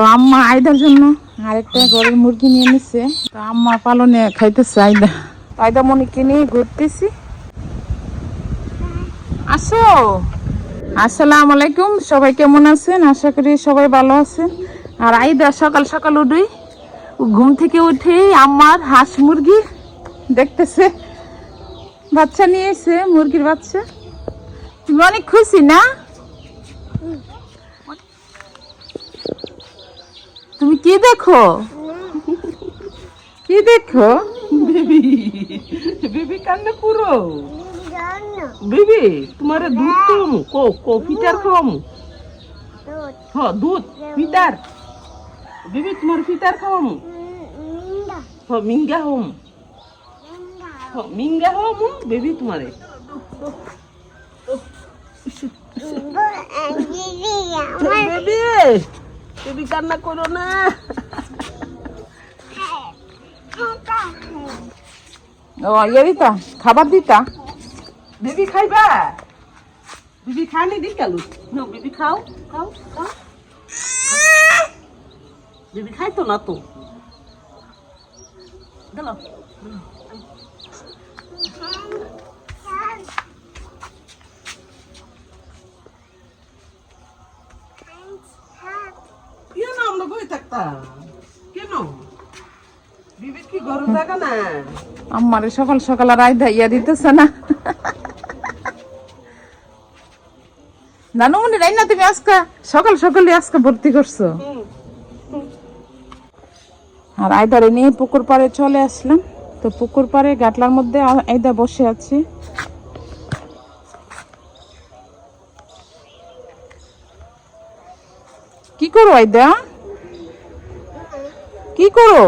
তো আম্মা আয়দার জন্য আরেকটা গরুর মুরগি নিয়ে নিচ্ছে তো আম্মা পালনে খাইতেছে আয়দা। আয়দা মনিকে নিয়ে ঘুরতেছি। আসো। আসসালামু আলাইকুম, সবাই কেমন আছেন? আশা করি সবাই ভালো আছেন। আর আইদা সকাল সকাল উঠেই ঘুম থেকে উঠে আমার হাঁস মুরগি দেখতেছে। বাচ্চা নিয়ে এসে মুরগির বাচ্চা। তুমি অনেক খুশি না? তুমি কি দেখো? কি দেখো? বেবি বেবি কান্না পুরো। বেবি তোমার দুধ কম কো কো ফিটার কম হ দুধ ফিটার। বেবি তোমার ফিটার কম হ মিঙ্গা হোম হ মিঙ্গা হোম বেবি তোমারে। বেবি বেবি কান্না করো না। ও ইয়ে দিতা, খাবার দিতা? বেবি খাইবা? বেবি খানি দি গেলু। নো বেবি খাও। খাও খাও বেবি খাইতো না তো? থাকতাম আমারে সকাল সকাল আর আয়দা ইয়া দিতেছে না। নানুমনি রাই না তুমি আজকে সকাল সকালে আজকে ভর্তি করছ? আর আয়দারে নিয়ে পুকুর পাড়ে চলে আসলাম। তো পুকুর পাড়ে গাটলার মধ্যে আয়দা বসে আছে। কি করো আয়দা কি করো?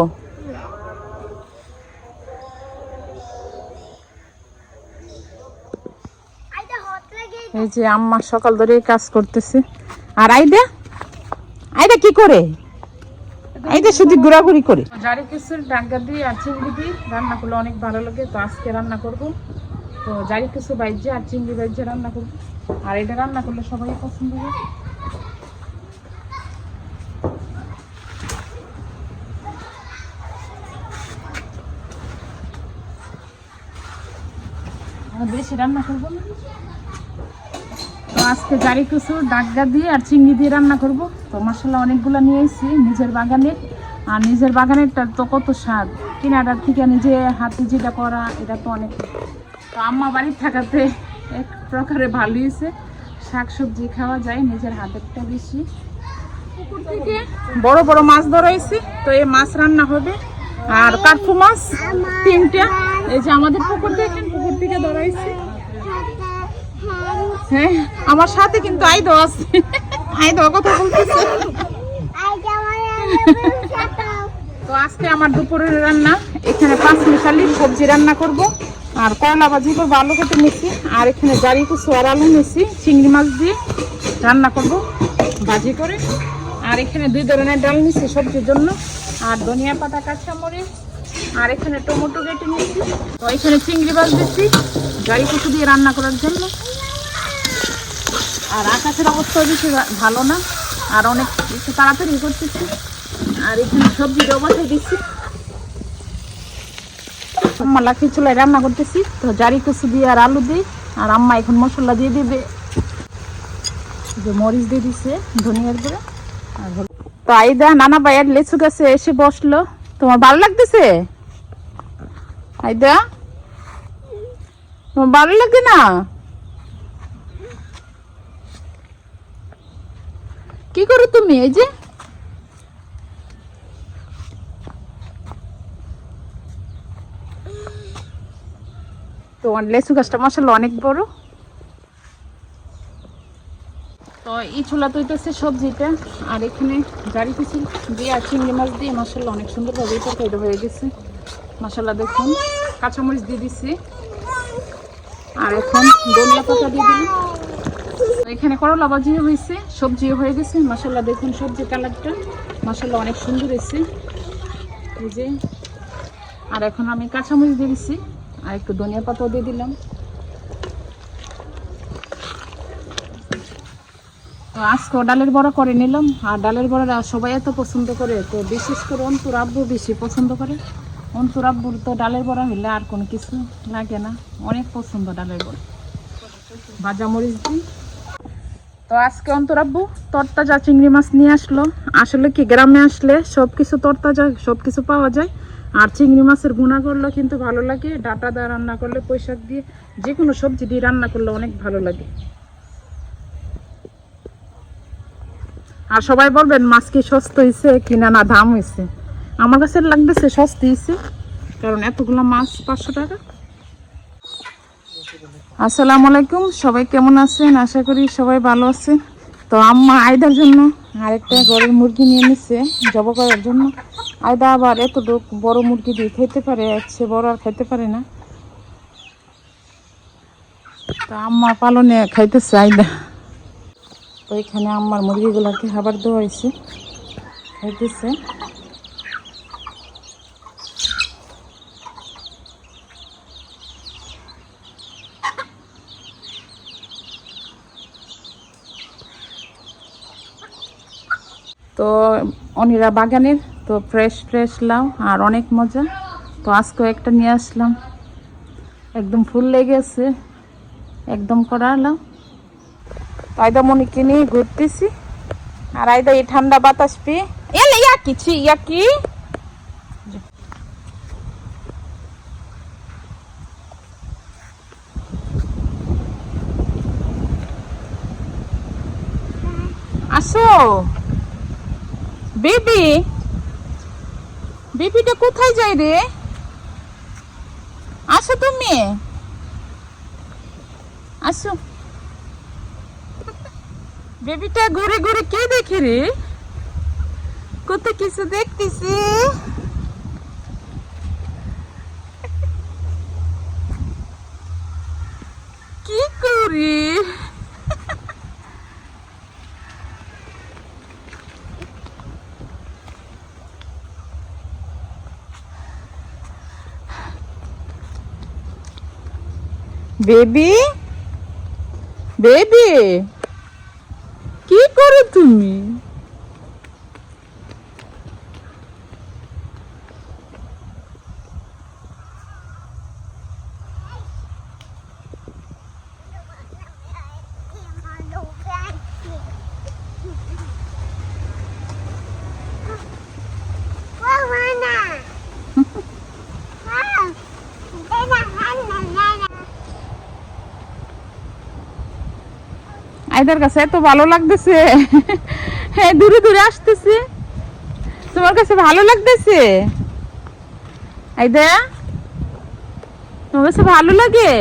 এই যে আম্মা সকাল ধরে কাজ করতেছে। আর আইদা? আইদা কি করে? আইদা শুধু ঘোরাঘুরি করে। জারি কিছুর ডাঙ্গা দিয়ে আর চিংড়ি দিয়ে রান্না করলে অনেক ভালো লাগে তো আজকে রান্না করব। তো জারি কিছু বাইজে আর চিংড়ি বাইজে রান্না করব। আর এটা রান্না করলে সবাই পছন্দ করে। বেশি রান্না করব। না তো আজকে জারি কুচু ডাগা দিয়ে আর চিংড়ি দিয়ে রান্না করব। তো মশলা অনেকগুলো নিয়ে এসেছি নিজের বাগানের আর নিজের বাগানেরটা তো কত স্বাদ। কিনাটার থেকে নিজে হাতে যেটা করা, এটা তো অনেক। তো আম্মা বাড়ির থাকাতে এক প্রকারে ভালো হয়েছে। শাক সবজি খাওয়া যায়, নিজের হাতেরটা বেশি। পুকুর থেকে বড় বড় মাছ ধরা হয়েছে তো এই মাছ রান্না হবে। আর কাঠফু মাছ তিনটা। এই যে আমাদের পুকুর পুকুর থেকে হ্যাঁ আমার সাথে কিন্তু আইদো আছে। আইদো কথা বলতেছে। তো আজকে আমার দুপুরের রান্না, এখানে পাঁচ মিশালি সবজি রান্না করব। আর করলা ভাজি করব, আলু কেটে নিচ্ছি আর এখানে জারি কুচু আর আলু নিচ্ছি চিংড়ি মাছ দিয়ে রান্না করব ভাজি করে। আর এখানে দুই ধরনের ডাল নিচ্ছি সবজির জন্য, আর ধনিয়া পাতা, কাঁচামরিচ আর এখানে টমেটো কেটে নিচ্ছি তো এখানে চিংড়ি দিচ্ছি। কুচু দিয়ে রান্না করার জন্য। আর আকাশের অবস্থা বেশি ভালো না। আর অনেক তাড়াতাড়ি করতেছি। আর এখানে সবজি দিচ্ছি। আম্মা লাখি চুলায় রান্না করতেছি। তো জারি কচু দিয়ে আর আলু দিই আর আম্মা এখন মশলা দিয়ে দিবে। যে মরিচ দিয়ে দিছে, ধনিয়ার গুঁড়ো আর। তো আইদা, নানা ভাইয়ের লেচু গাছে এসে বসল। তোমার ভালো লাগতেছে? আইদা? তোমার ভালো লাগে না? কি করো তুমি, এই যে? তো লেচু গাছটা মশলা অনেক বড়। তো এই ছোলা তৈতেছে সবজিটা আর এখানে কিছু দিয়ে চিংড়ি মাছ দিয়ে মশলা অনেক সুন্দরভাবে তরকারিটা হয়ে গেছে। মশলা দেখুন, কাঁচামরিচ দিয়ে দিচ্ছি আর এখন ধনিয়া পাতা দিয়ে দিলাম। এখানে করলা ভাজি হয়েছে, সবজিও হয়ে গেছে। মশলা দেখুন সবজি কালারটা। মশলা অনেক সুন্দর হয়েছে। এই যে, আর এখন আমি কাঁচামরিচ দিয়ে দিচ্ছি আর একটু ধনিয়া পাতাও দিয়ে দিলাম। তো আজকে ডালের বড়া করে নিলাম, আর ডালের বড়াটা সবাই এত পছন্দ করে, তো বিশেষ করে অন্তর আব্বু বেশি পছন্দ করে। অন্তর আব্বুর তো ডালের বড়া হইলে আর কোনো কিছু লাগে না। অনেক পছন্দ ডালের বড়া। ভাজা মরিচ দিই। তো আজকে অন্তর আব্বু তরতাজা চিংড়ি মাছ নিয়ে আসলো। আসলে কি গ্রামে আসলে সব কিছু তরতাজা সব কিছু পাওয়া যায়। আর চিংড়ি মাছের ভুনা করলে কিন্তু ভালো লাগে। ডাটা দিয়ে রান্না করলে, পয়সা দিয়ে যে কোনো সবজি দিয়ে রান্না করলে অনেক ভালো লাগে। আর সবাই বলবেন, মাছ কি সস্তা হয়েছে কিনা না দাম হয়েছে আমার কাছে লাগতেছে সস্তা কারণ এতগুলো মাছ পাঁচশো টাকা। আসসালামু আলাইকুম, সবাই কেমন আছেন? আশা করি সবাই ভালো আছেন। তো আম্মা আয়দার জন্য আরেকটা ঘরের মুরগি নিয়ে নিচ্ছে জব করার জন্য। আয়দা আবার এত বড় মুরগি দিয়ে খেতে পারে সে বড় আর খেতে পারে না। তো আম্মা পালনে খাইতেছে আয়দা। তো এখানে আম্মার মুরগিগুলোকে খাবার দেওয়া হয়েছে খাইতেছে। তো অনিরা বাগানের, তো ফ্রেশ ফ্রেশ লাউ আর অনেক মজা। তো আজকে একটা নিয়ে আসলাম। একদম ফুল লেগেছে, একদম করা লাউ। তো আয়দা মনিকে নিয়ে ঘুরতেছি। আর আয়দা, এই ঠান্ডা বাতাস পেয়ে এলে ইয়া কিছু ইয়া কি? আসো। বেবি? বেবিটা কোথায় যায় রে? আসো তুমি। আসো। বেবিটা ঘুরে ঘুরে কে দেখে রে? কত কিছু দেখতেছি। কি করি? বেবি? বেবি? কি করো তুমি? আইদার কাছে এত ভালো লাগতেছে। হ্যাঁ দূরে দূরে আসতেছে। তোমার কাছে ভালো লাগতেছে? আইদা, তোমার কাছে ভালো লাগে?